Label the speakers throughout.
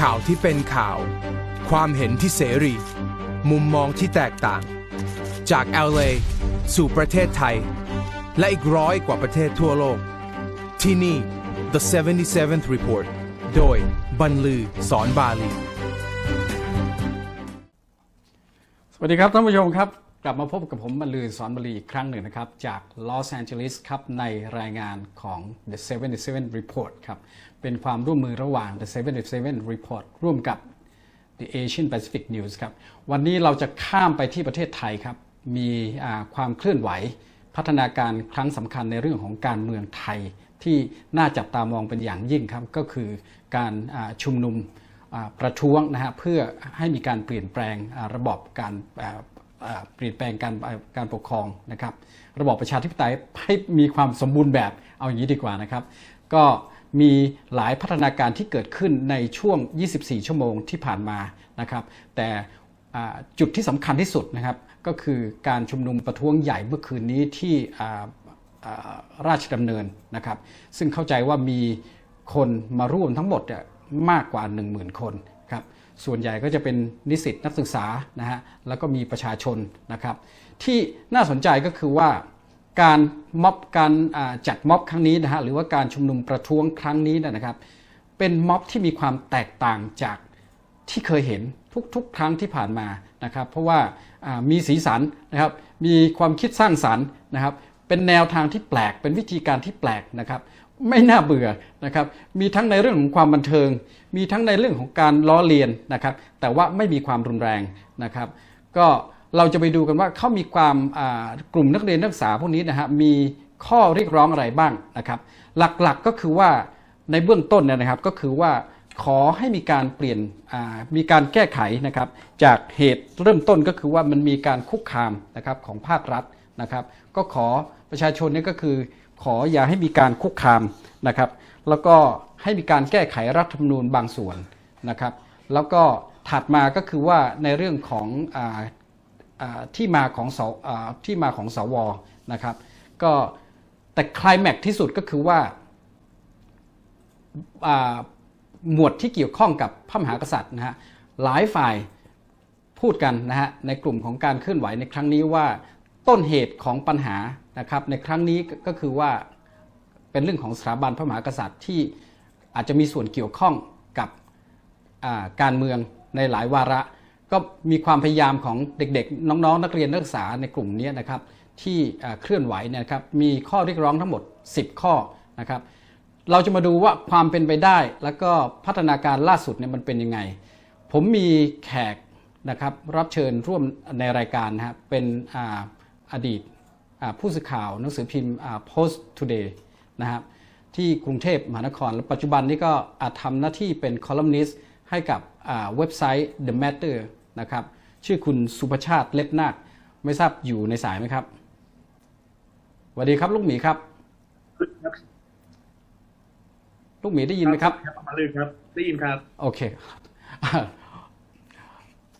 Speaker 1: ข่าวที่เป็นข่าว ความเห็นที่เสรี มุมมองที่แตกต่าง จาก LA สู่ประเทศไทย และอีกร้อยกว่าประเทศทั่วโลก ที่นี่ The 77th Report โดยบรรลือสอนบาลี
Speaker 2: สวัสดีครับท่านผู้ชมครับ กลับมาพบกับผมบรรลือสอนบรรลีอีกครั้งหนึ่งนะครับ จากลอสแอนเจลิสครับในรายงานของ The 77 Report ครับ เป็นความร่วมมือระหว่าง The 77 Report ร่วมกับ The Asian Pacific News ครับ วันนี้เราจะข้ามไปที่ประเทศไทยครับ มีความเคลื่อนไหว พัฒนาการครั้งสำคัญในเรื่องของการเมืองไทย ที่น่าจับตามองเป็นอย่างยิ่งครับ ก็คือการชุมนุมประท้วงนะฮะเพื่อให้มีการเปลี่ยนแปลงระบอบการเปลี่ยนแปลงการการปกครองนะครับ ระบอบประชาธิปไตยให้มีความสมบูรณ์แบบเอาอย่างนี้ดีกว่านะครับ ก็ มีหลายพัฒนาการที่เกิดขึ้นในช่วง 24 ชั่วโมงที่ผ่านมานะครับ แต่จุดที่สำคัญที่สุดนะครับก็คือการชุมนุมประท้วงใหญ่เมื่อคืนนี้ที่ราชดำเนินนะครับ ซึ่งเข้าใจว่ามีคนมาร่วมทั้งหมดมากกว่า 10,000 คนครับส่วนใหญ่ก็จะเป็นนิสิตนักศึกษานะฮะแล้วก็มีประชาชนนะครับ ที่น่าสนใจก็คือว่า การม็อบการจัดม็อบครั้งนี้นะฮะหรือว่าการชุมนุมประท้วงครั้งนี้นะครับ เป็นม็อบที่มีความแตกต่างจากที่เคยเห็นทุกๆ ครั้งที่ผ่านมานะครับ เพราะว่าอ่ามีสีสันนะครับมีความคิดสร้างสรรค์นะครับ เป็นแนวทางที่แปลกเป็นวิธีการที่แปลกนะครับ ไม่น่าเบื่อนะครับ มีทั้งในเรื่องของความบันเทิง มีทั้งในเรื่องของการล้อเลียนนะครับ แต่ว่าไม่มีความรุนแรงนะครับ ก็ เราจะไปดูกันว่าเขามีความกลุ่มนักเรียนนักศึกษาพวกนี้นะฮะมีข้อเรียกร้องอะไรบ้างนะครับ หลักๆก็คือว่าในเบื้องต้นเนี่ยนะครับก็คือว่าขอให้มีการเปลี่ยนมีการแก้ไขนะครับจากเหตุเริ่มต้นก็คือว่ามันมีการคุกคามนะครับของภาครัฐนะครับ ก็ขอประชาชนเนี่ยก็คือ ขออย่าให้มีการคุกคามนะครับ แล้วก็ให้มีการแก้ไขรัฐธรรมนูญบางส่วนนะครับ แล้วก็ถัดมาก็คือว่าในเรื่องของอ ที่มาของสอ่าที่มาของสวนะครับ ก็แต่คลายแม็กที่สุดก็คือว่าหมวดที่เกี่ยวข้องกับพระมหากษัตริย์นะฮะหลายฝ่ายพูดกันนะฮะในกลุ่มของการเคลื่อนไหวในครั้งนี้ว่าต้นเหตุของปัญหานะครับ ในครั้งนี้ก็คือว่าเป็นเรื่องของสถาบันพระมหากษัตริย์ที่อาจจะมีส่วนเกี่ยวข้องกับการเมืองในหลายวาระ ก็มีความพยายามของเด็กๆ น้องๆ นักเรียนนักศึกษาในกลุ่มนี้นะครับที่เคลื่อนไหวนะครับมีข้อเรียกร้องทั้งหมด 10 ข้อนะครับเราจะมาดูว่าความเป็นไปได้ แล้วก็พัฒนาการล่าสุดเนี่ยมันเป็นยังไง ผมมีแขกนะครับรับเชิญร่วมในรายการนะครับเป็นออดีตผู้สื่อข่าวหนังสือพิมพ์ Post Today นะครับที่กรุงเทพมหานคร และปัจจุบันนี้ก็อาจทำหน้าที่เป็นคอลัมนิสต์ให้กับเว็บไซต์ The Matter นะครับ ชื่อคุณสุภชาติเล็บนาคไม่ทราบอยู่ในสายไหมครับสวัสดีครับลูกหมีครับลูกหมีได้ยินไหมครับ
Speaker 3: มาเลยครับ ได้ยินครับ
Speaker 2: โอเค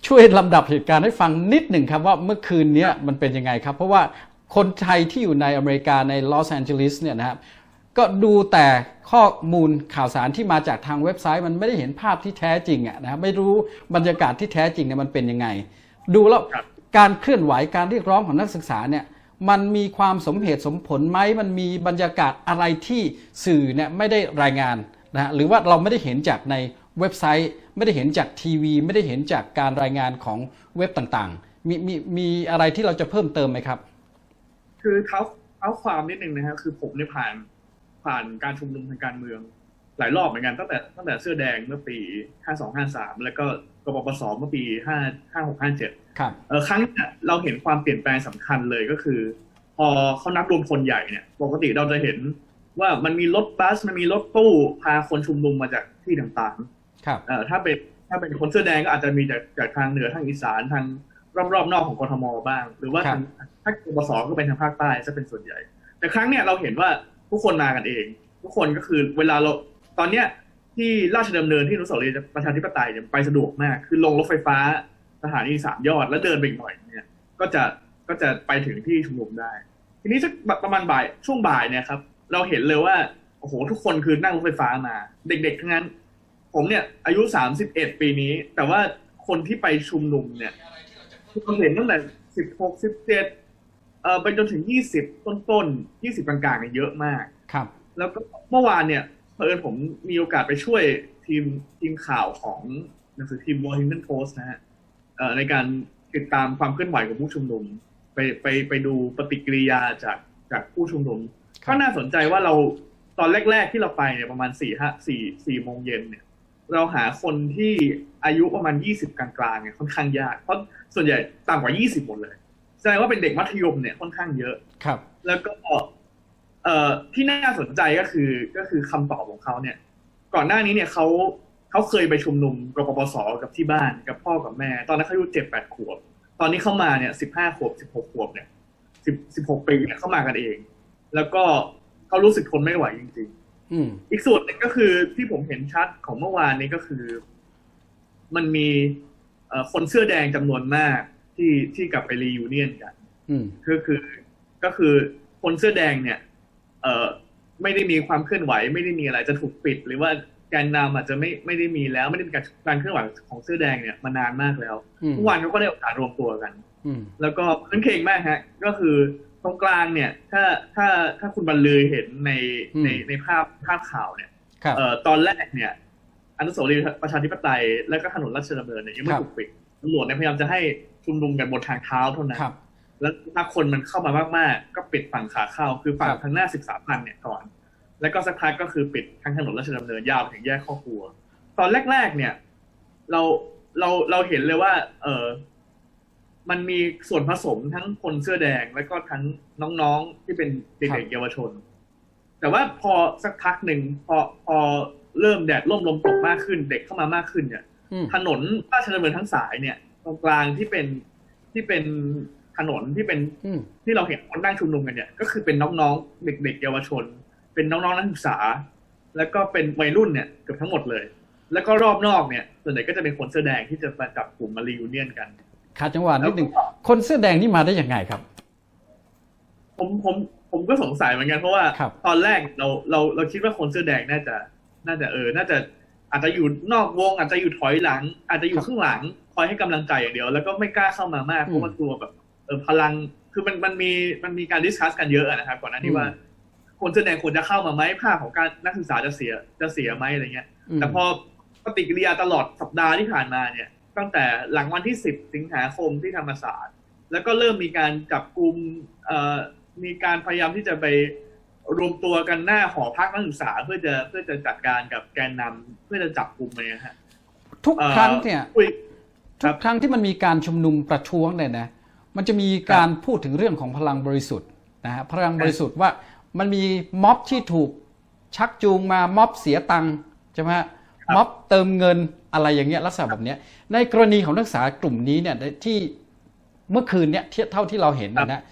Speaker 2: ช่วยลำดับเหตุการณ์ให้ฟังนิดหนึ่งครับว่าเมื่อคืนเนี้ยมันเป็นยังไงครับ เพราะว่าคนไทยที่อยู่ในอเมริกาในลอสแอนเจลิสเนี่ยนะครับ ก็ดูแต่ข้อมูลข่าวสารที่มาจากทางเว็บไซต์ มันไม่ได้เห็นภาพที่แท้จริงอะนะครับไม่รู้บรรยากาศที่แท้จริงเนี่ยมันเป็นยังไง ดูแล้ว
Speaker 3: ครับ
Speaker 2: การเคลื่อนไหวการเรียกร้องของนักศึกษาเนี่ยมันมีความสมเหตุสมผลไหมมันมีบรรยากาศอะไรที่สื่อเนี่ยไม่ได้รายงานนะฮะหรือว่าเราไม่ได้เห็นจากในเว็บไซต์ไม่ได้เห็นจากทีวี ไม่ได้เห็นจากการรายงานของเว็บต่างๆ มีมีมีอะไรที่เราจะเพิ่มเติมไหมครับ
Speaker 3: คือเท้าเท้าความนิดนึงนะครับคือผมเนี่ยผ่าน ผ่านการชุมนุมทางการเมือง หลายรอบเหมือนกันตั้งแต่ตั้งแต่เสื้อแดงเมื่อปี 5253 แล้วก็กบปสเมื่อปี 5 5657
Speaker 2: ครับ
Speaker 3: เออครั้งเนี้ยเราเห็นความเปลี่ยนแปลงสำคัญเลยก็คือ พอเขานับรวมคนใหญ่เนี่ย ปกติเราจะเห็นว่ามันมีรถบัสมันมีรถตู้พาคนชุมนุมมาจากที่ต่างๆ
Speaker 2: ครับ
Speaker 3: เอ่อถ้าเป็นถ้าเป็นคนเสื้อแดงก็อาจจะมีจากจากทางเหนือทางอีสานทางรอบๆนอกของกทมบ้าง หรือว่า
Speaker 2: ครับ
Speaker 3: ทางถ้ากบสก็เป็นทางภาคใต้จะเป็นส่วนใหญ่ แต่ครั้งเนี้ยเราเห็นว่า ทุกคนมากันเอง ทุกคนก็คือเวลาเราตอนเนี้ยที่ราชดำเนินที่อนุสาวรีย์ประชาธิปไตยเนี่ยไปสะดวกมาก คือลงรถไฟฟ้าสถานีสามยอดแล้วเดินไปอีกหน่อยเนี่ยก็จะก็จะไปถึงที่ชุมนุมได้ ทีนี้สักประมาณบ่ายช่วงบ่ายเนี่ยครับ เราเห็นเลยว่าโอ้โหทุกคนคือนั่งรถไฟฟ้ามา เด็กๆทั้งนั้นผผมเนี่ยอายุสามสิบเอ็ดปีนี้ แต่ว่าคนที่ไปชุมนุมเนี่ยเราเห็นตั้งแต่สิบหกสิบเจ็ด เอ่อไปจนถึงยี่สิบต้นๆยี่สิบกลางๆเนี่ยเยอะมาก
Speaker 2: ครับ
Speaker 3: แล้วก็เมื่อวานเนี่ยเผอิญผมมีโอกาสไปช่วยทีมทีมข่าวของหนังสือพิมพ์ Washington Post นะฮะเอ่อในการติดตามความเคลื่อนไหวของผู้ชุมนุม ไปไปไปดูปฏิกิริยาจากจากผู้ชุมนุม
Speaker 2: ครับ
Speaker 3: ก็น่าสนใจว่าเราตอนแรก ๆ ที่เราไปเนี่ยประมาณสี่ห้าสี่สี่โมงเย็นเนี่ย เราหาคนที่อายุประมาณยี่สิบกลางๆเนี่ยค่อนข้างยาก เพราะส่วนใหญ่ต่ำกว่ายี่สิบหมดเลยแส ดงว่าเป็นเด็กมัธยมเนี่ยค่อนข้างเยอะ
Speaker 2: ครับ
Speaker 3: แล้วก็เอ่อที่น่าสนใจก็คือก็คือคำตอบของเขาเนี่ย ก่อนหน้านี้เนี่ยเขาเขาเคยไปชุมนุมกปปสกับที่บ้านกับพ่อกับแม่ ตอนนั้นเขาอายุเจ็ดแปดขวบ ตอนนี้เข้ามาเนี่ยสิบห้าขวบสิบหกขวบเนี่ยสิบสิบหกปีเนี่ยเข้ามากันเอง แล้วก็เขารู้สึกทนไม่ไหวจริง ๆ
Speaker 2: อืม
Speaker 3: อีกส่วนหนึ่งก็คือที่ผมเห็นชัดของเมื่อวานนี้ก็คือ มันมีเอ่อคนเสื้อแดงจำนวนมาก ที่ที่กลับไปรียูเนียนกัน
Speaker 2: อืม
Speaker 3: ก็คือก็คือคนเสื้อแดงเนี่ย เอ่อไม่ได้มีความเคลื่อนไหว ไม่ได้มีอะไรจะถูกปิด หรือว่าแกนนำอาจจะไม่ไม่ได้มีแล้ว ไม่ได้มีการการเคลื่อนไหวของเสื้อแดงเนี่ยมานานมากแล้ว
Speaker 2: อืม
Speaker 3: เมื่อวานเขาก็ได้โอกาสรวมตัวกัน
Speaker 2: อืม
Speaker 3: แล้วก็พื้นเคงมากฮะ ก็คือตรงกลางเนี่ย ถ้าถ้าถ้าคุณบรรลือเห็นใน
Speaker 2: อืม
Speaker 3: ในในภาพภาพข่าวเนี่ย
Speaker 2: ครับ
Speaker 3: เอ่อตอนแรกเนี่ยอนุสาวรีย์ประชาธิปไตย และก็ถนนราชดำเนินเนี่ยยังไม่
Speaker 2: ครับ
Speaker 3: ถูกปิดตำรวจเนี่ยพยายามจะให้ ชุมนุมกันบนทางเท้าเท่านั้น
Speaker 2: ครับ
Speaker 3: แล้วถ้าคนมันเข้ามามากๆ ก็ปิดฝั่งขาเข้า คือฝั่ง
Speaker 2: ครับ
Speaker 3: ทางหน้าศึกษาพันธ์เนี่ยก่อน แล้วก็สักพักก็คือปิดทั้งถนนราชดำเนินยาวไปถึงแยกข้อครัว ตอนแรก ๆ เนี่ย เราเราเราเห็นเลยว่า เออมันมีส่วนผสมทั้งคนเสื้อแดงแล้วก็ทั้งน้องๆที่เป็นเด็กๆเยาวชน แต่ว่าพอสักพักหนึ่งพอพอเริ่มแดดร่มลมตกมากขึ้น เด็กเข้ามามากขึ้นเนี่ย
Speaker 2: อืม
Speaker 3: ถนนราชดำเนินทั้งสายเนี่ย ตรงกลางที่เป็นที่เป็นถนนที่เป็น
Speaker 2: อืม
Speaker 3: ที่เราเห็นคนนั่งชุมนุมกันเนี่ย ก็คือเป็นน้องๆเด็กๆเยาวชน เป็นน้องๆนักศึกษา แล้วก็เป็นวัยรุ่นเนี่ยเกือบทั้งหมดเลย แล้วก็รอบนอกเนี่ยส่วนใหญ่ก็จะเป็นคนเสื้อแดงที่จะมาจับกลุ่มมารีวิเนียนกัน
Speaker 2: ขาดจังหวะนิดหนึ่งคนเสื้อแดงนี่มาได้ยังไงครับ
Speaker 3: ผมผมผมก็สงสัยเหมือนกันเพราะว่า
Speaker 2: ครับ
Speaker 3: ตอนแรกเราเราเราคิดว่าคนเสื้อแดงน่าจะ น่าจะเออ น่าจะอาจจะอยู่นอกวง อาจจะอยู่ถอยหลัง อาจจะอยู่ข้างหลัง คอยให้กำลังใจอย่างเดียว แล้วก็ไม่กล้าเข้ามามากเพราะว่ากลัวแบบเออพลังคือมันมันมีมันมีการดิสคัสกันเยอะอะนะครับก่อนหน้านี้ว่าคนเสื้อแดงควรจะเข้ามาไหมภาพของการนักศึกษาจะเสียจะเสียไหมอะไรเงี้ย
Speaker 2: ม
Speaker 3: แต่พอปฏิกิริยาตลอดสัปดาห์ที่ผ่านมาเนี่ย ตั้งแต่หลังวันที่10สิงหาคมที่ธรรมศาสตร์ แล้วก็เริ่มมีการจับกลุ่มเอ่อมีการพยายามที่จะไปรวมตัวกันหน้าหอพักนักศึกษาเพื่อจะเพื่อจะจัดการกับแกนนำเพื่อจะจับกลุ่มเนี่ยฮะ
Speaker 2: ทุก
Speaker 3: เอ่อ
Speaker 2: ครั้งเนี่ย
Speaker 3: คุยค
Speaker 2: ทุ
Speaker 3: รั
Speaker 2: ก
Speaker 3: บ
Speaker 2: ครั้งที่มันมีการชุมนุมประท้วงเนี่ยนะมันจะมีการพูดถึงเรื่องของพลังบริสุทธิ์นะฮะพลังบริสุทธิ์ว่ามันมีม็อบที่ถูกชักจูงมาม็อบเสียตังค์ใช่ไหมฮะม็อบเติมเงินอะไรอย่างเงี้ยลักษณะแบบเนี้ยในกรณีของนักศึกษากลุ่มนี้เนี่ยที่เมื่อคืนเนี่ยเทียบเท่าที่เราเห็นเนยนะ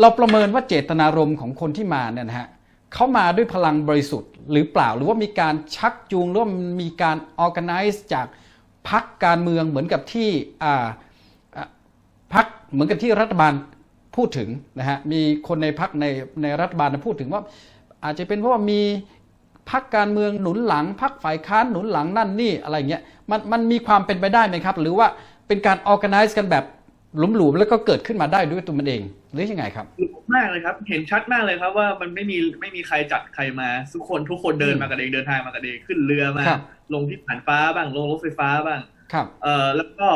Speaker 2: เราประเมินว่าเจตนารมณ์ของคนที่มาเนี่ยนะฮะเขามาด้วยพลังบริสุทธิ์หรือเปล่าหรือว่ามีการชักจูงหรือว่ามีการ organize จาก พักการเมืองเหมือนกับที่อ่าอ่าพักเหมือนกับที่รัฐบาลพูดถึงนะฮะมีคนในพักในในรัฐบาลพูดถึงว่า อาจจะเป็นเพราะว่ามีพักการเมืองหนุนหลังพักฝ่ายค้านหนุนหลังนั่นนี่อะไรเงี้ยมันมันมีความเป็นไปได้ไหมครับ หรือว่าเป็นการออแกไนซ์กันแบบ หลุมๆแล้วก็เกิดขึ้นมาได้ด้วยตัวมันเอง หรือยังไงครับ
Speaker 3: มากเลยครับ เห็นชัดมากเลยครับว่ามันไม่มีไม่มีใครจัดใครมาทุกคนทุกคนเดิน
Speaker 2: อืม
Speaker 3: มากันเองเดินทางมากันเองขึ้นเรือมา
Speaker 2: ครับ
Speaker 3: ลงที่ผ่านฟ้าบ้างลงรถไฟฟ้าบ้าง
Speaker 2: ครับ
Speaker 3: เอ่อแล้วก็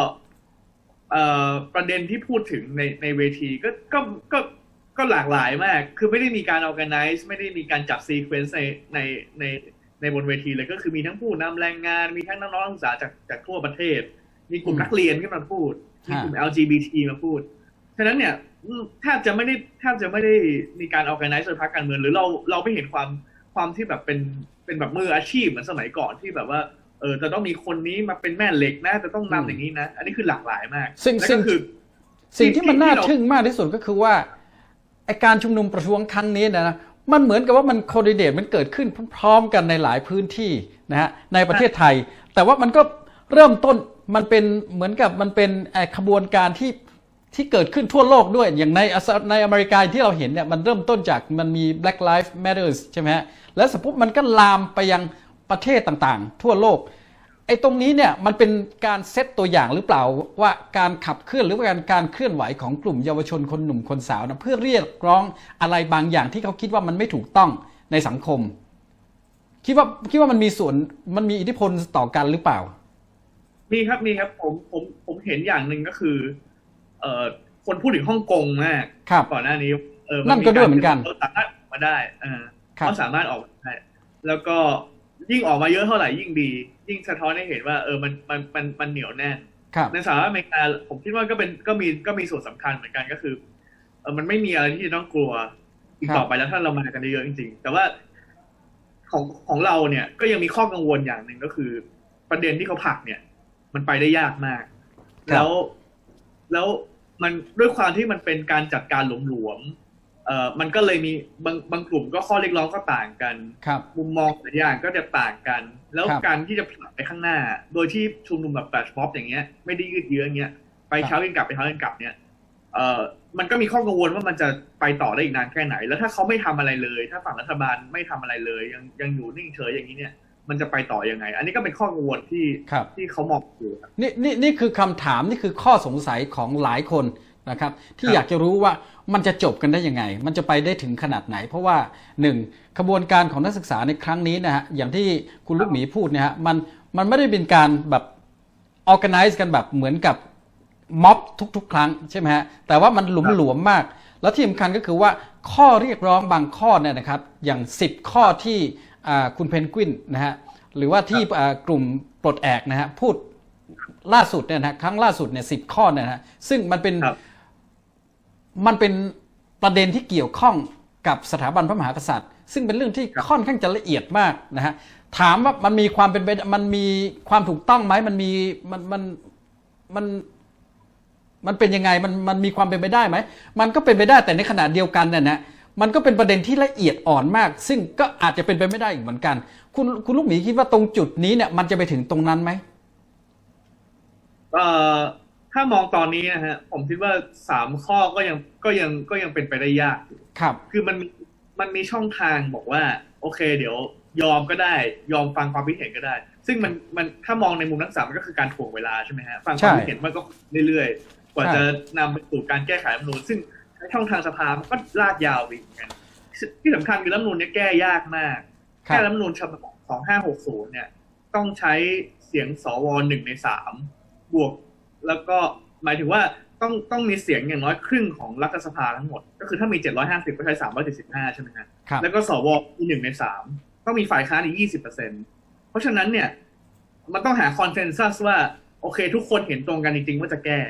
Speaker 3: เอ่อประเด็นที่พูดถึงในในเวทีก็ก็ก็ก็หลากหลายมาก คือไม่ได้มีการ organize ไม่ได้มีการจัดซีเควนซ์ในในในในบนเวทีเลยก็คือมีทั้งผู้นำแรงงาน มีทั้งน้องๆนักศึกษาจากจากทั่วประเทศ มีกลุ่ม
Speaker 2: อืม
Speaker 3: นักเรียนขึ้นมาพูด มีกลุ่ม LGBT มาพูด ฉะนั้นเนี่ยอืมแทบจะไม่ได้แทบจะไม่ได้มีการ organize โดยพรรคการเมืองหรือเราเราไม่เห็นความความที่แบบเป็นเป็นแบบมืออาชีพเหมือนสมัยก่อนที่แบบว่าเออจะต้องมีคนนี้มาเป็นแม่เหล็กนะจะต้อง
Speaker 2: อืม
Speaker 3: นำอย่างนี้นะ อันนี้คือหลากหลายมาก
Speaker 2: ซึ่ง
Speaker 3: แล้ว
Speaker 2: ซึ่
Speaker 3: ก็
Speaker 2: ง
Speaker 3: คือ
Speaker 2: สิ่งที่มันน่า
Speaker 3: ที่เรา
Speaker 2: ทึ่งมากที่สุดก็คือว่าไอการชุมนุมประท้วงครั้งนี้นะมันเหมือนกับว่ามันโคดิเดตมันเกิดขึ้นพร้อม ๆ กันในหลายพื้นที่นะฮะในประเทศไทย แต่ว่ามันก็เริ่มต้น มันเป็นเหมือนกับมันเป็นขบวนการที่ที่เกิดขึ้นทั่วโลกด้วย อย่างในในอเมริกาที่เราเห็นเนี่ยมันเริ่มต้นจากมันมี Black Lives Matters ใช่ไหมฮะ แล้วสมมติมันก็ลามไปยังประเทศต่างๆ ทั่วโลก ไอ้ตรงนี้เนี่ยมันเป็นการเซตตัวอย่างหรือเปล่าว่าการขับเคลื่อนหรือว่าการการเคลื่อนไหวของกลุ่มเยาวชนคนหนุ่มคนสาวนะเพื่อเรียกร้องอะไรบางอย่างที่เขาคิดว่ามันไม่ถูกต้องในสังคม คิดว่าคิดว่ามันมีส่วนมันมีอิทธิพลต่อกันหรือเปล่า
Speaker 3: มีครับมีครับผมผมผมเห็นอย่างหนึ่งก็คือ เอ่อคนพูดถึงฮ่องกงมาก
Speaker 2: ครับ
Speaker 3: ก่อนหน้านี้ เออ
Speaker 2: นั่นก็ด้วยเหมือนกัน
Speaker 3: เขาสามารถออกมาได้เออ
Speaker 2: ครับ
Speaker 3: เขาสามารถออกมาได้แล้วก็ยิ่งออกมาเยอะเท่าไหร่ยิ่งดี ยิ่งสะท้อนให้เห็นว่า เออมันมันมันมันเหนียวแน่น
Speaker 2: ครับ
Speaker 3: ในสหรัฐอเมริกาผมคิดว่าก็เป็นก็มีก็มีส่วนสำคัญเหมือนกันก็คือเออมันไม่มีอะไรที่จะต้องกลัวอีก
Speaker 2: ครับ
Speaker 3: ต่อไปแล้วถ้าเรามากันเยอะๆจริง ๆ แต่ว่าของของเราเนี่ยก็ยังมีข้อกังวลอย่างหนึ่งก็คือ ประเด็นที่เขาผลักเนี่ย มันไปได้ยากมาก แล้วแล้วมันด้วยความที่มันเป็นการจัดการหลวมๆเอ่อมันก็เลยมีบางบางกลุ่มก็ข้อเรียกร้องก็ต่างกัน
Speaker 2: ครับ
Speaker 3: มุมมองแต่ละอย่างก็จะต่างกัน แล้ว
Speaker 2: ครับ
Speaker 3: การที่จะผลักไปข้างหน้า โดยที่ชุมนุมแบบแฟลชม็อบอย่างเงี้ย ไม่ได้ยืดเยื้ออย่างเงี้ยไป
Speaker 2: ครับ
Speaker 3: เช้าเย็นกลับไปเช้าเย็นกลับเนี่ยเอ่อมันก็มีข้อกังวลว่ามันจะไปต่อได้อีกนานแค่ไหน แล้วถ้าเขาไม่ทำอะไรเลย ถ้าฝั่งรัฐบาลไม่ทำอะไรเลย ยังยังอยู่นิ่งเฉยอย่างนี้เนี่ย มันจะไปต่อยังไง อันนี้ก็เป็นข้อกังวลที่
Speaker 2: ครับ
Speaker 3: ที่เขามองอยู่ครับ
Speaker 2: นี่นี่นี่คือคำถามนี่คือข้อสงสัยของหลายคนนะครับ ที่
Speaker 3: ครับ
Speaker 2: อยากจะรู้ว่ามันจะจบกันได้ยังไง มันจะไปได้ถึงขนาดไหน เพราะว่าหนึ่งขบวนการของนักศึกษาในครั้งนี้นะฮะอย่างที่คุณลูกหมีพูดเนี่ยฮะมันมันไม่ได้เป็นการแบบ organize กันแบบเหมือนกับม็อบทุก ๆ ครั้งใช่ไหมฮะแต่ว่ามันหลุมหลวมมาก แล้วที่สำคัญก็คือว่าข้อเรียกร้องบางข้อเนี่ยนะครับ อย่าง 10 ข้อที่อ่า คุณเพนกวินนะฮะหรือว่าที่อ่ากลุ่มปลดแอกนะฮะพูดล่าสุดเนี่ยนะครั้งล่าสุดเนี่ยสิบข้อเนี่ยนะฮะซึ่งมันเป็น
Speaker 3: ครับ
Speaker 2: มันเป็นประเด็นที่เกี่ยวข้องกับสถาบันพระมหากษัตริย์ ซึ่งเป็นเรื่องที่
Speaker 3: ครับ
Speaker 2: ค่อนข้างจะละเอียดมากนะฮะถามว่ามันมีความเป็นไปมันมีความถูกต้องไหมมันมีมันมันมันมันเป็นยังไงมันมันมีความเป็นไปได้ไหมมันก็เป็นไปได้แต่ในขณะเดียวกันเนี่ยนะ มันก็เป็นประเด็นที่ละเอียดอ่อนมาก ซึ่งก็อาจจะเป็นไปไม่ได้อีกเหมือนกัน คุณคุณลูกหมีคิดว่าตรงจุดนี้เนี่ยมันจะไปถึงตรงนั้นไหม
Speaker 3: เอ่อถ้ามองตอนนี้นะฮะผมคิดว่าสามข้อก็ยังก็ยังก็ยังเป็นไปได้ยากอยู่
Speaker 2: ครับ
Speaker 3: คือมันมีมันมีช่องทางบอกว่า โอเค เดี๋ยวยอมก็ได้ ยอมฟังความคิดเห็นก็ได้ ซึ่งมันมันถ้ามองในมุมนักศึกษามันก็คือการถ่วงเวลาใช่ไหมฮะฟังความคิดเห็นมันก็เรื่อยๆกว่า
Speaker 2: ใช่
Speaker 3: จะนำไปสู่การแก้ไขรัฐธรรมนูญซึ่งใช้ช่องทางสภามันก็ลากยาวไปอีกเหมือนกันที่สำคัญคือรัฐธรรมนูญเนี่ยแก้ยากมาก
Speaker 2: ครั
Speaker 3: แก้
Speaker 2: บ
Speaker 3: รัฐธรรมนูญฉบับของห้าหกศูนย์เนี่ย ต้องใช้เสียงสวหนึ่งในสามบวก แล้วก็หมายถึงว่าต้องต้องมีเสียงอย่างน้อยครึ่งของรัฐสภาทั้งหมด ก็คือถ้ามี 750 ก็ใช้ 375 ใช่ไหมฮะ
Speaker 2: ครับ
Speaker 3: แล้วก็สวมีหนึ่งในสามต้องมีฝ่ายค้านอีก 20เปอร์เซ็นเพราะฉะนั้นเนี่ย มันต้องหาคอนเซนแซสว่า โอเค ทุกคนเห็นตรงกันจริงๆ ว่าจะแก้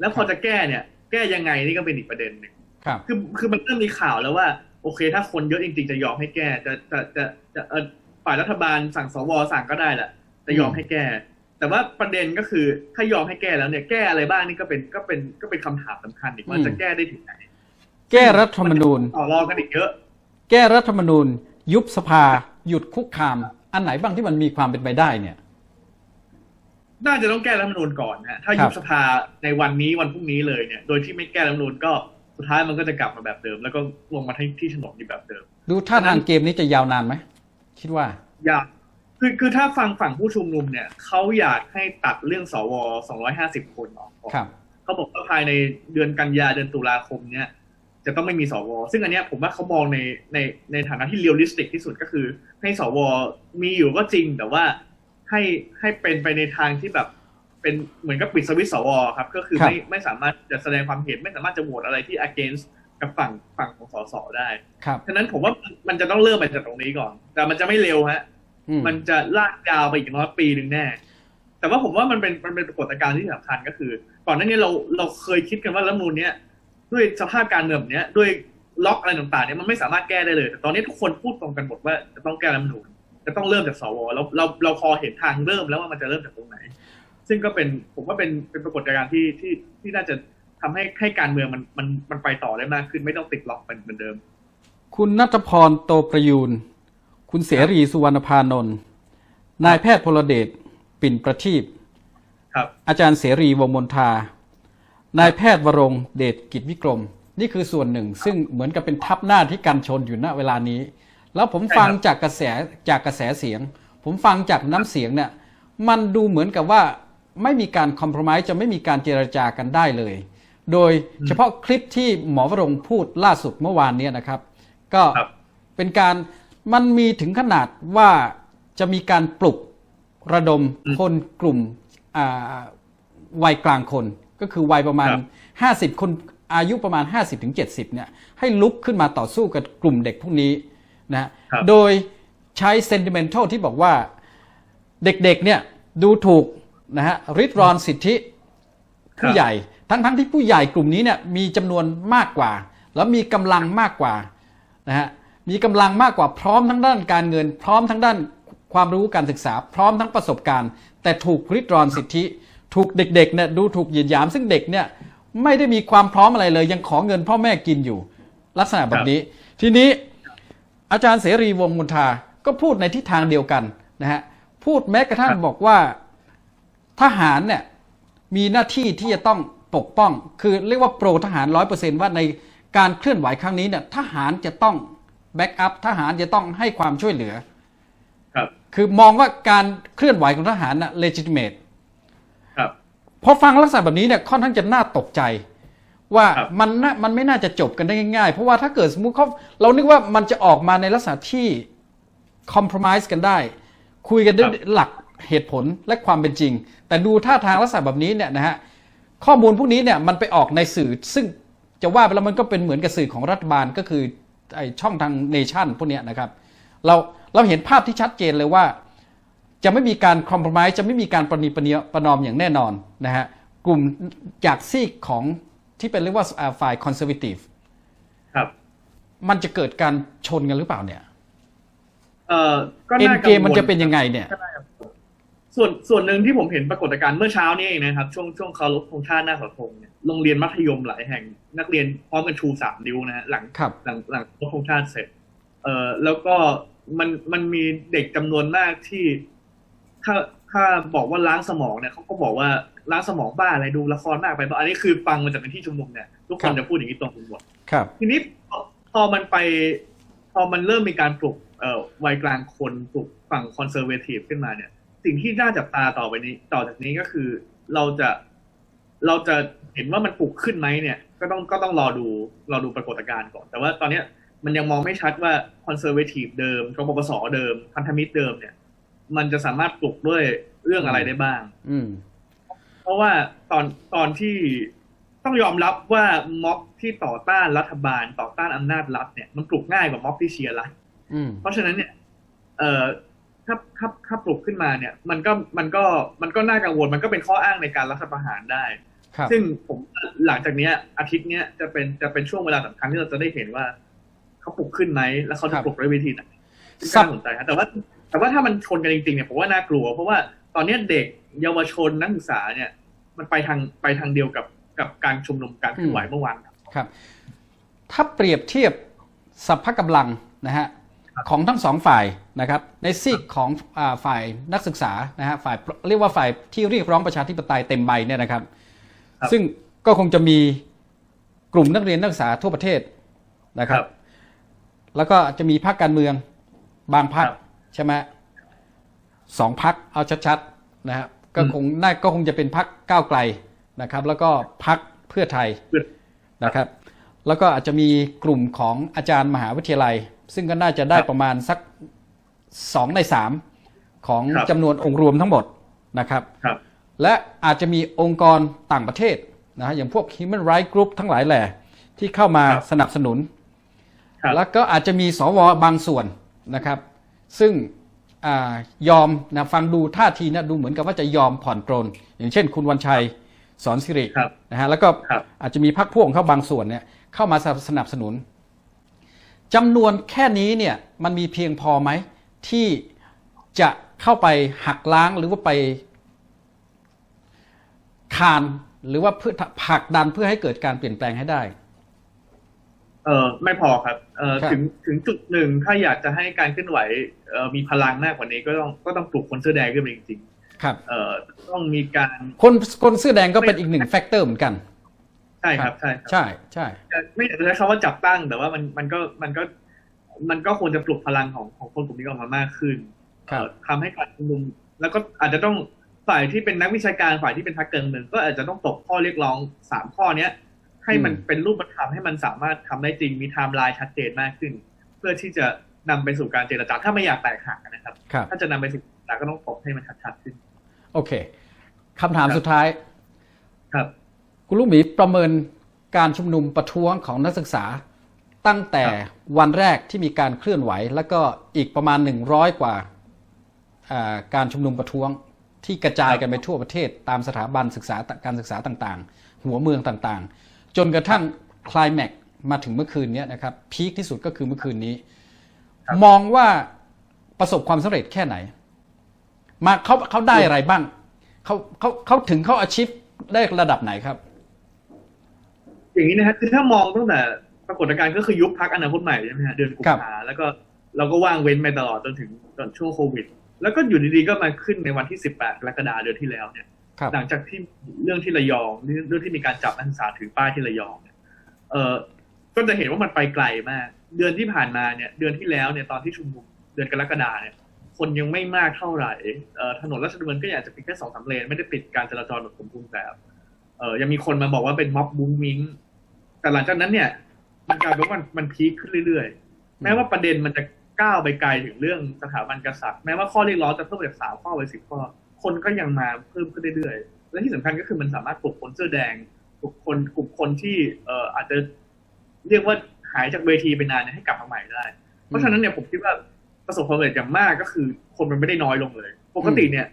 Speaker 3: แล้วพอจะแก้เนี่ย แก้ยังไงนี่ก็เป็นอีกประเด็นหนึ่ง
Speaker 2: ครับ
Speaker 3: คือคือมันเริ่มมีข่าวแล้วว่า โอเค ถ้าคนเยอะจริงๆจะยอมให้แก้จะจะจะจะเออฝ่ายรัฐบาลสั่งสวสั่งก็ได้แหละจะยอมให้แก้ แต่ว่าประเด็นก็คือถ้ายอมให้แก้แล้วเนี่ยแก้อะไรบ้างนี่ก็เป็นก็เป็นก็เป็นคำถามสำคัญอีกว่า
Speaker 2: อืม
Speaker 3: จะแก้ได้ถึงไหน
Speaker 2: แก้รัฐธรรมนูญ
Speaker 3: ต่อรองกันอีกเยอะ
Speaker 2: แก้รัฐธรรมนูญ ยุบสภาหยุดคุกคาม อันไหนบ้างที่มันมีความเป็นไปได้เนี่ย
Speaker 3: น่าจะต้องแก้รัฐธรรมนูญก่อนนะฮะถ้า
Speaker 2: ครั
Speaker 3: ยุ
Speaker 2: บ
Speaker 3: บสภาในวันนี้วันพรุ่งนี้เลยเนี่ย โดยที่ไม่แก้รัฐธรรมนูญก็สุดท้ายมันก็จะกลับมาแบบเดิม แล้วก็ลงมาที่ที่ถนนที่แบบเดิม
Speaker 2: ดูท่าทางเกมนี้จะยาวนานไหมคิดว่า
Speaker 3: อยากคือคือถ้าฟังฝั่งผู้ชุมนุมเนี่ยเขาอยากให้ตัดเรื่องสว250คนออกก่อน
Speaker 2: ครับ
Speaker 3: เขาบอกว่าภายในเดือนกันยาเดือนตุลาคมเนี่ยจะต้องไม่มีสว ซึ่งอันเนี้ยผมว่าเขามองในในในฐานะที่เรียลลิสติกที่สุดก็คือ ให้สวมีอยู่ก็จริงแต่ว่า ให้ให้เป็นไปในทางที่แบบ เป็นเหมือนกับปิดสวิตช์สวครับ ก็คือ
Speaker 2: ครับ
Speaker 3: ไม่ไม่สามารถจะแสดงความเห็นไม่สามารถจะโหวตอะไรที่ against กับฝั่งฝั่งของสสได้
Speaker 2: ครับ
Speaker 3: ฉะนั้นผมว่ามันจะต้องเริ่มไปจากตรงนี้ก่อน แต่มันจะไม่เร็วฮะ
Speaker 2: อืม
Speaker 3: มันจะลากยาวไปอีกน้อยปีหนึ่งแน่ แต่ว่าผมว่ามันเป็นมันเป็นปรากฏการณ์ที่สำคัญก็คือ ก่อนหน้านี้เราเราเคยคิดกันว่ารัฐธรรมนูญเนี้ยด้วยสภาพการเมืองแบบเนี้ยด้วยล็อกอะไรต่างๆเนี้ยมันไม่สามารถแก้ได้เลย แต่ตอนนี้ทุกคนพูดตรงกันหมดว่าจะต้องแก้รัฐธรรมนูญ จะต้องเริ่มจากสวเราเราเราพอเห็นทางเริ่มแล้วว่ามันจะเริ่มจากตรงไหน ซึ่งก็เป็นผมว่าเป็นเป็นปรากฏการณ์ที่ที่ที่น่าจะทำให้ให้การเมืองมันมันมันไปต่อได้มากขึ้นไม่ต้องติดล็อกเป็นเหมือนเดิม
Speaker 2: คุณนัทพรโตประยูน คุณเสรีสุวรรณพานนท์นายแพทย์พลเดชปิ่นประทีป
Speaker 3: ครับ
Speaker 2: อาจารย์เสรีวงศ์มนทานายแพทย์วรงค์เดชกิจวิกรม นี่คือส่วนหนึ่ง ซึ่งเหมือนกับเป็นทับหน้าที่กันชนอยู่ณเวลานี้ แล้วผมฟัง
Speaker 3: ใช่ครับ
Speaker 2: จากกระแสจากกระแสเสียง ผมฟังจากน้ำเสียงเนี่ยมันดูเหมือนกับว่าไม่มีการคอม p r o m i s e จะไม่มีการเจรจากันได้เลย โดยเฉพาะคลิปที่หมอวรงค์พูดล่าสุดเมื่อวานเนี้นะครับ ก็
Speaker 3: ครับ
Speaker 2: เป็นการมันมีถึงขนาดว่าจะมีการปลุกระดมคนกลุ่มอ่าวัยกลางคน ก็คือวัยประมาณ 50 คนอายุประมาณ 50-70ถึง70เนี่ยให้ลุกขึ้นมาต่อสู้กับกลุ่มเด็กพวกนี้ นะ
Speaker 3: ครับ
Speaker 2: โดยใช้ sentimental ที่บอกว่าเด็กๆเนี่ยดูถูกนะฮะริดรอนสิทธิผู้ใหญ่ ทั้งๆที่ผู้ใหญ่กลุ่มนี้เนี่ยมีจำนวนมากกว่า แล้วมีกำลังมากกว่านะฮะมีกำลังมากกว่าพร้อมทั้งด้านการเงิน พร้อมทั้งด้านความรู้การศึกษา พร้อมทั้งประสบการณ์ แต่ถูกริดรอนสิทธิ ถูกเด็กๆเนี่ยดูถูกเหยียดหยาม ซึ่งเด็กเนี่ยไม่ได้มีความพร้อมอะไรเลย ยังขอเงินพ่อแม่กินอยู่ ลักษณะแบบนี้ ทีนี้ อาจารย์เสรีวงศ์มุนทาก็พูดในทิศทางเดียวกันนะฮะพูดแม้กระทั่ง
Speaker 3: ครับ
Speaker 2: บอกว่าทหารเนี่ยมีหน้าที่ที่จะต้องปกป้อง คือเรียกว่าโปรทหารร้อยเปอร์เซนว่าในการเคลื่อนไหวครั้งนี้เนี่ยทหารจะต้องแบ็กอัพทหารจะต้องให้ความช่วยเหลือ
Speaker 3: ครับ
Speaker 2: คือมองว่าการเคลื่อนไหวของทหารน่ะ legitimate
Speaker 3: ครับ
Speaker 2: พอฟังลักษณะแบบนี้เนี่ยค่อนข้างจะน่าตกใจ ว่า
Speaker 3: ครับ
Speaker 2: มันน่ามันไม่น่าจะจบกันได้ง่ายๆ เพราะว่าถ้าเกิดสมมติเขาเรานึกว่ามันจะออกมาในลักษณะที่ compromise กันได้ คุยกันด้วยหลักเหตุผลและความเป็นจริง แต่ดูท่าทางลักษณะแบบนี้เนี่ยนะฮะข้อมูลพวกนี้เนี่ยมันไปออกในสื่อ ซึ่งจะว่าไปแล้วมันก็เป็นเหมือนกับสื่อของรัฐบาลก็คือไอช่องทางเนชั่นพวกเนี้ยนะครับ เราเราเห็นภาพที่ชัดเจนเลยว่า จะไม่มีการคอม p r o m i s e จะไม่มีการประนีประเนียประนอมอย่างแน่นอนนะฮะกลุ่มจากซีกของ ที่เป็นเรียกว่าอ่าฝ่ายคอนเซอร์วทีฟ
Speaker 3: ครับ
Speaker 2: มันจะเกิดการชนกันหรือเปล่าเนี่ย
Speaker 3: เอ่อก็
Speaker 2: เอ็น
Speaker 3: น่า
Speaker 2: เก
Speaker 3: กั
Speaker 2: ม
Speaker 3: งวล
Speaker 2: มันจะเป็นยังไงเนี่ย
Speaker 3: ก็น่ากังวลส่วนส่วนหนึ่งที่ผมเห็นปรากฏการณ์เมื่อเช้านี้เองนะครับ ช่วงช่วงเคารพธงชาติหน้าเสาธงเนี่ยโรงเรียนมัธยมหลายแห่ง นักเรียนพร้อมกันชูสามนิ้วนะฮะหลัง
Speaker 2: ครับ
Speaker 3: หลังหลังเคารพธงชาติเสร็จ เอ่อแล้วก็มันมันมีเด็กจำนวนมากที่ ถ้าถ้าบอกว่าล้างสมองเนี่ยเขาก็บอกว่า ล้างสมองบ้าอะไรดูละครมากไปบ้าอันนี้คือฟังมาจากในที่ชุมนุมเนี่ยทุกค
Speaker 2: ครั
Speaker 3: น
Speaker 2: บ
Speaker 3: จะพูดอย่างนี้ตรงกันหมด
Speaker 2: ครับ
Speaker 3: ทีนี้พอพอมันไป พอมันเริ่มมีการปลุกเอ่อวัยกลางคนปลุกฝั่งคอนเซอร์เวทีฟขึ้นมาเนี่ย สิ่งที่น่าจับตาต่อไปนี้ ต่อจากนี้ก็คือเราจะเราจะเห็นว่ามันปลุกขึ้นไหมเนี่ย ก็ต้องก็ต้องรอดูรอดูปรากฏการณ์ก่อน แต่ว่าตอนเนี้ยมันยังมองไม่ชัดว่าคอนเซอร์เวทีฟเดิมกปปสเดิม พันธมิตรเดิมเนี่ย มันจะสามารถปลุกด้วยเรื่องอะไรได้บ้าง
Speaker 2: อืม
Speaker 3: เพราะว่าตอนตอนที่ต้องยอมรับว่าม็อบที่ต่อต้านรัฐบาลต่อต้านอำนาจรัฐเนี่ยมันปลุกง่ายกว่าม็อบที่เชียร์รัฐ
Speaker 2: อืม
Speaker 3: เพราะฉะนั้นเนี่ยเอ่อถ้าถ้าถ้าปลุกขึ้นมาเนี่ย มันก็มันก็มันก็น่ากังวล มันก็เป็นข้ออ้างในการรัฐประหารได้
Speaker 2: ครับ
Speaker 3: ซึ่งผมหลังจากเนี้ย อาทิตย์เนี้ยจะเป็นจะเป็นช่วงเวลาสำคัญที่เราจะได้เห็นว่าเขาปลุกขึ้นไหมแล้วเขา
Speaker 2: ครั
Speaker 3: จะ
Speaker 2: บ
Speaker 3: ปลุกด้วยวิธีไหนซึ่ง
Speaker 2: สั
Speaker 3: ก็
Speaker 2: บ
Speaker 3: น่าสนใจครับแต่ว่า แต่ว่าถ้ามันชนกันจริงๆเนี่ยผมว่าน่ากลัว เพราะว่าตอนเนี้ยเด็ก เยาวชนนักศึกษาเนี่ย มันไปทางไปทางเดียวกับกับการชุมนุมการเคลื่อนไหวเมื่อวานครับ
Speaker 2: ครับถ้าเปรียบเทียบสัพพะกำลังนะฮะของทั้งสองฝ่ายนะครับ ในซีกของอาฝ่ายนักศึกษานะฮะฝ่ายเรียกว่าฝ่ายที่เรียกร้องประชาธิปไตยเต็มใบเนี่ยนะครับ
Speaker 3: ครับ
Speaker 2: ซึ่งก็คงจะมีกลุ่มนักเรียนนักศึกษาทั่วประเทศนะครับ แล้วก็จะมีพรรคการเมืองบางพรรค
Speaker 3: ครับ
Speaker 2: ใช่ไหมสองพรรคเอาชัดๆนะครับ ก็
Speaker 3: อืม
Speaker 2: คงน่าก็คงจะเป็นพรรคก้าวไกลนะครับ แล้วก็พรรคเพื่อไทย
Speaker 3: เพื่อ
Speaker 2: นะครับ แล้วก็อาจจะมีกลุ่มของอาจารย์มหาวิทยาลัย ซึ่งก็น่าจะได้
Speaker 3: ครับ
Speaker 2: ประมาณสักสองในสามของ
Speaker 3: ครับ
Speaker 2: จำนวนองค์รวมทั้งหมดนะครับ
Speaker 3: ครับ
Speaker 2: และอาจจะมีองค์กรต่างประเทศนะฮะอย่างพวก Human Rights Group ทั้งหลายแหล่ที่เข้ามา
Speaker 3: ครับ
Speaker 2: สนับสนุน
Speaker 3: ครับ
Speaker 2: แล้วก็อาจจะมีสวบางส่วนนะครับ ซึ่งอา ยอมนะฟังดูท่าทีนะดูเหมือนกับว่าจะยอมผ่อนปรนอย่างเช่น คุณวันชัยสอนสิริ
Speaker 3: ครับ
Speaker 2: นะฮะแล้วก็
Speaker 3: ครับ
Speaker 2: อาจจะมีพรรคพวกของเขาบางส่วนเนี่ยเข้ามาสนับสนุนจำนวนแค่นี้เนี่ยมันมีเพียงพอไหม ที่จะเข้าไปหักล้างหรือว่าไปคานหรือว่าเพื่อผลักดันเพื่อให้เกิดการเปลี่ยนแปลงให้ได้
Speaker 3: เออไม่พอครับเออ
Speaker 2: ครับ
Speaker 3: ถึงถึงจุดหนึ่งถ้าอยากจะให้การเคลื่อนไหวเออมีพลังมากกว่านี้ก็ต้องก็ต้องปลุกคนเสื้อแดงขึ้นมาจริง
Speaker 2: ครับ
Speaker 3: ๆเออต้องมีการ
Speaker 2: คนคนเสื้อแดงก็เป็นอีกหนึ่งแฟกเตอร์เหมือนกัน
Speaker 3: ใช่ครับใช่ครับ
Speaker 2: ใช่ใช่
Speaker 3: ไม่อยากจะใช้คำว่าจับตั้ง แต่ว่ามันมันก็มันก็มันก็ควรจะปลุกพลังของของคนกลุ่มนี้ออกมามากขึ้น
Speaker 2: ครับ
Speaker 3: เอ่อทำให้การชุมนุม แล้วก็อาจจะต้องฝ่ายที่เป็นนักวิชาการฝ่ายที่เป็นพรรคการเมืองก็อาจจะต้องตกข้อเรียกร้องสามข้อเนี้ย ให้มัน
Speaker 2: อืม
Speaker 3: เป็นรูปธรรมให้มันสามารถทำได้จริงมีไทม์ไลน์ชัดเจนมากขึ้น เพื่อที่จะนำไปสู่การเจรจาถ้าไม่อยากแตกหักนะครับ
Speaker 2: ครับ
Speaker 3: ถ้าจะนำไปสู่การเจรจาก็ต้องตกให้มันชัดๆขึ้น
Speaker 2: โอเคคำถาม
Speaker 3: ครับ
Speaker 2: สุดท้าย
Speaker 3: ครับ
Speaker 2: คุณลูกหมีประเมินการชุมนุมประท้วงของนักศึกษา ตั้งแต่วันแรกที่มีการเคลื่อนไหว แล้วก็อีกประมาณ100กว่าอ่าการชุมนุมประท้วงที่กระจายกันไปทั่วประเทศตามสถาบันศึกษาการศึกษาต่างๆ หัวเมืองต่างๆ จนกระทั่งคลายแม็กมาถึงเมื่อคืนนี้นะครับพีคที่สุดก็คือเมื่อคืนนี้
Speaker 3: ครับ
Speaker 2: มองว่าประสบความสำเร็จแค่ไหน มาเขาเขาได้อะไรบ้างเขาเขาเขาถึงเขาอาชีพได้ระดับไหนครับ
Speaker 3: อย่างนี้นะฮะคือถ้ามองตั้งแต่ปรากฏการณ์ก็คือยุบพักอนาคตใหม่ใช่ไหมฮะเดือนกุม
Speaker 2: ครับ
Speaker 3: ภาแล้วก็เราก็ว่างเว้นไปตลอดจนถึงจนช่วงโควิด แล้วก็อยู่ดีๆก็มาขึ้นในวันที่ 18กรกฎาคมเดือนที่แล้วเนี่ย
Speaker 2: ครับ
Speaker 3: หลังจากที่เรื่องที่ระยองเรื่องเรื่องที่มีการจับนักศึกษาถือป้ายที่ระยองเนี่ยเออก็จะเห็นว่ามันไปไกลมาก เดือนที่ผ่านมาเนี่ย เดือนที่แล้วเนี่ยตอนที่ชุมนุมเดือนกรกฎาเนี่ย คนยังไม่มากเท่าไหร่เอ่อถนนราชดำเนินก็อยากจะปิดแค่สองสามเลนไม่ได้ปิดการจราจรแบบสมบูรณ์แบบเออยังมีคนมาบอกว่าเป็นม็อบบุ้งมิงแต่หลังจากนั้นเนี่ย มันกลายเป็นว่ามันมันพีคขึ้นเรื่อยๆ แม้ว่าประเด็นมันจะก้าวไปไกลถึงเรื่องสถาบันกษัตริย์แม้ว่าข้อเรียกร้องจะเพิ่มจากสามข้อไปสิบข้อ คนก็ยังมาเพิ่มขึ้นเรื่อยๆ และที่สำคัญก็คือมันสามารถปลุกคนเสื้อแดงปลุกคนกลุ่มคนที่เอ่ออาจจะเรียกว่าหายจากเวทีไปนานให้กลับมาใหม่ได้ เพราะฉะนั้นเนี่ยผมคิดว่าประสบความสำเร็จอย่างมากก็คือ คนมันไม่ได้น้อยลงเลย ปกติเนี่ย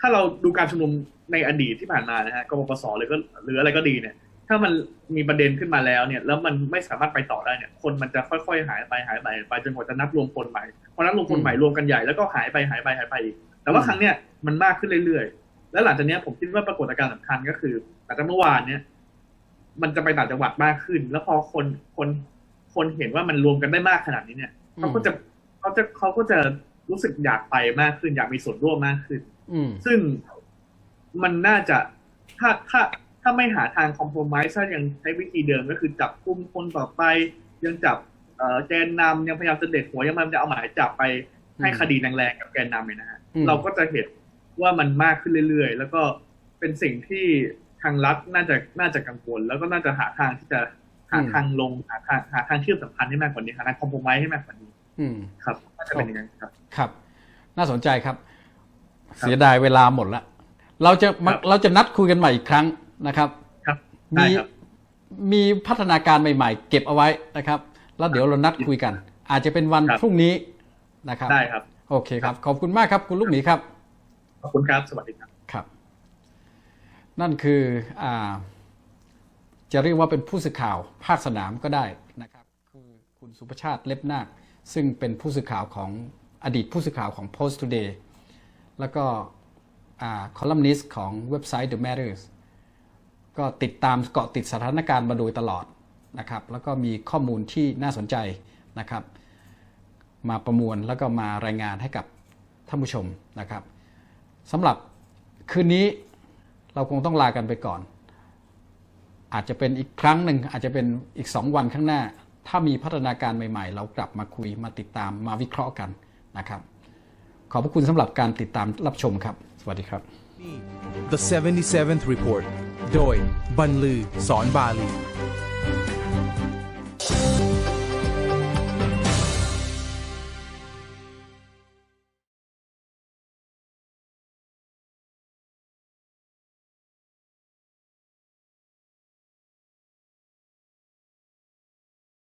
Speaker 3: ถ้าเราดูการชุมนุมในอดีตที่ผ่านมานะฮะกบปสหรือก็หรืออะไรก็ดีเนี่ย ถ้ามันมีประเด็นขึ้นมาแล้วเนี่ย แล้วมันไม่สามารถไปต่อได้เนี่ย คนมันจะค่อยๆหายไปหายไปไปจนกว่าจะนัดรวมพลใหม่พอนัดรวมพลใหม่รวมกันใหญ่แล้วก็หายไปหายไปหายไปอีก แต่ว่าครั้งเนี้ยมันมากขึ้นเรื่อยๆ แล้วหลังจากเนี้ยผมคิดว่าปรากฏการณ์สำคัญก็คือหลังจากเมื่อวานเนี่ยมันจะไปต่างจังหวัดมากขึ้น แล้วพอคนคนคนเห็นว่ามันรวมกันได้มากขนาดนี้เนี่ยเขาก็จะเขาจะเขาก็จะรู้สึกอยากไปมากขึ้น อยากมีส่วนร่วมมากขึ้น
Speaker 2: อืม
Speaker 3: ซึ่งมันน่าจะถ้าถ้าถ้าไม่หาทางคอมโพม i s e ถ้ายังใช้วิธีเดิมก็คือจับกุมคนต่อไป ยังจับเอ่อแกนนำยังพยายามจะเด็ดหัวยังพยายามจะเอาหมายจับไปให้
Speaker 2: อืม
Speaker 3: คดีแรงๆกับแกนนำเนี่ยนะฮะ
Speaker 2: อืม
Speaker 3: เราก็จะเห็นว่ามันมากขึ้นเรื่อยๆ แล้วก็เป็นสิ่งที่ทางรัฐน่าจะน่าจะกังวล แล้วก็น่าจะหาทางที่จะหาทางลงหาทางหาทางเชื่อมสัมพันธ์ให้มากกว่านี้หาทางคอมโพม i s e ให้มากกว่านี้
Speaker 2: อืม
Speaker 3: ครับน่าจะเป็นอย่างนั้นครับ
Speaker 2: ครับ น่าสนใจครับ
Speaker 3: ครับ
Speaker 2: เสียดายเวลาหมดละเราจะมา
Speaker 3: ครับ
Speaker 2: เราจะนัดคุยกันใหม่อีกครั้งนะครับ
Speaker 3: ครับได้
Speaker 2: มี
Speaker 3: ครับ
Speaker 2: มีพัฒนาการใหม่ ๆ เก็บเอาไว้นะครับ แล้วเดี๋ยวเรานัดคุยกัน อาจจะเป็นวัน
Speaker 3: ครับ
Speaker 2: พรุ่งนี้นะครับ
Speaker 3: ได้ครับ
Speaker 2: โอเคครับ ขอบคุณมากครับคุณลูกหมีครับ
Speaker 3: ขอบคุณครับ สวัสดีครับ
Speaker 2: ครับ นั่นคืออาจะเรียกว่าเป็นผู้สื่อข่าวภาคสนามก็ได้นะครับ คือคุณสุภชาติเล็บนาค ซึ่งเป็นผู้สื่อข่าวของอดีตผู้สื่อข่าวของ Post Today แล้วก็คอลัมนิสต์ของเว็บไซต์ The Matters ก็ติดตามเกาะติดสถานการณ์มาโดยตลอดนะครับ แล้วก็มีข้อมูลที่น่าสนใจนะครับ มาประมวลแล้วก็มารายงานให้กับท่านผู้ชมนะครับสำหรับคืนนี้เราคงต้องลากันไปก่อน อาจจะเป็นอีกครั้งหนึ่งอาจจะเป็นอีก 2 วันข้างหน้า ถ้ามีพัฒนาการใหม่ ๆ เรากลับมาคุยมาติดตามมาวิเคราะห์กันนะครับ ขอบพระคุณสำหรับการติดตามรับชมครับ สวัสดีครับ
Speaker 1: The 77th Report โดยบรรลือสอนบาลี